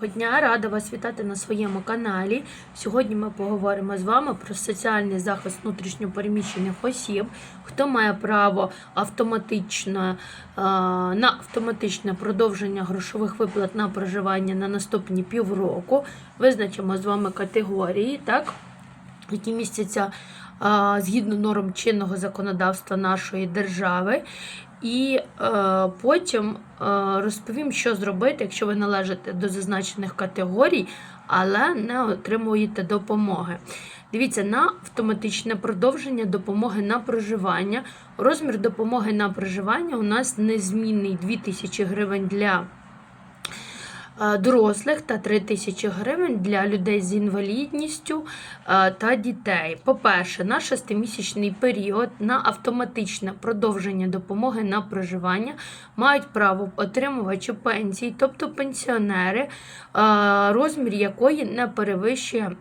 Доброго дня, рада вас вітати на своєму каналі. Сьогодні ми поговоримо з вами про соціальний захист внутрішньопереміщених осіб, хто має право автоматично, е, на автоматичне продовження грошових виплат на проживання на наступні півроку. Визначимо з вами категорії, так, які містяться згідно норм чинного законодавства нашої держави. І е, потім е, розповім, що зробити, якщо ви належите до зазначених категорій, але не отримуєте допомоги. Дивіться, на автоматичне продовження допомоги на проживання. Розмір допомоги на проживання у нас незмінний 2000 гривень для дорослих та 3 тисячі гривень для людей з інвалідністю е, та дітей. По-перше, на 6-місячний період на автоматичне продовження допомоги на проживання мають право отримувачі пенсії, тобто пенсіонери, е, розмір якої не перевищує.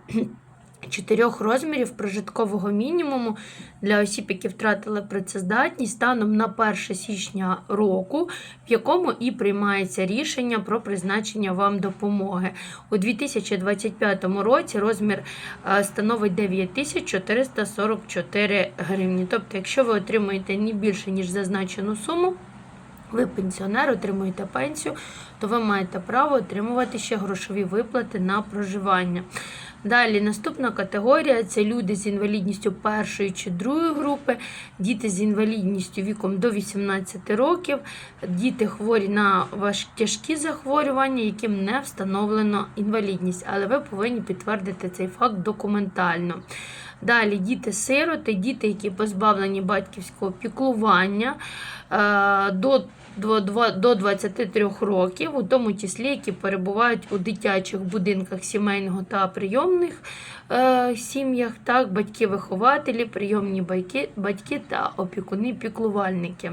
Чотирьох розмірів прожиткового мінімуму для осіб, які втратили працездатність станом на 1 січня року, в якому і приймається рішення про призначення вам допомоги. У 2025 році розмір е, становить 9444 гривні. Тобто, якщо ви отримуєте не більше, ніж зазначену суму, ви пенсіонер, отримуєте пенсію, то ви маєте право отримувати ще грошові виплати на проживання. Далі наступна категорія це люди з інвалідністю першої чи другої групи, діти з інвалідністю віком до 18 років, діти хворі на тяжкі захворювання, яким не встановлено інвалідність, але ви повинні підтвердити цей факт документально. Далі діти-сироти, діти, які позбавлені батьківського піклування е, до до два- 23 років, у тому числі, які перебувають у дитячих будинках сімейного та прийомних е, сім'ях, так, батьки-вихователі, прийомні батьки, батьки та опікуни-піклувальники.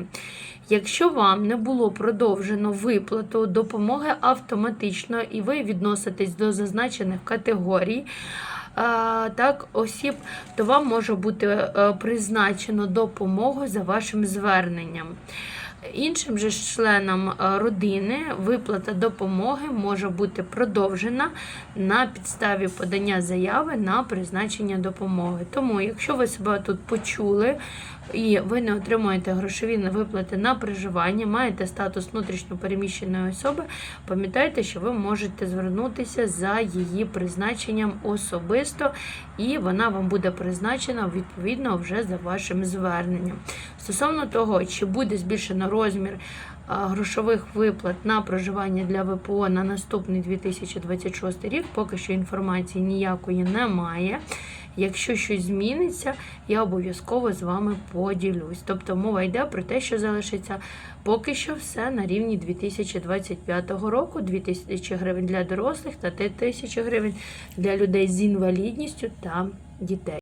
Якщо вам не було продовжено виплату допомоги автоматично і ви відноситесь до зазначених категорій, так, осіб, то вам може бути е, призначено допомогу за вашим зверненням. Іншим же членам е, родини виплата допомоги може бути продовжена на підставі подання заяви на призначення допомоги. Тому, якщо ви себе тут почули і ви не отримуєте грошові виплати на проживання, маєте статус внутрішньопереміщеної особи, пам'ятайте, що ви можете звернутися за її призначенням особисто, і вона вам буде призначена відповідно вже за вашим зверненням. Стосовно того, чи буде збільшено розмір грошових виплат на проживання для ВПО на наступний 2026 рік, поки що інформації ніякої немає. Якщо щось зміниться, я обов'язково з вами поділюсь. Тобто мова йде про те, що залишиться поки що все на рівні 2025 року, 2000 гривень для дорослих та 3000 гривень для людей з інвалідністю та дітей.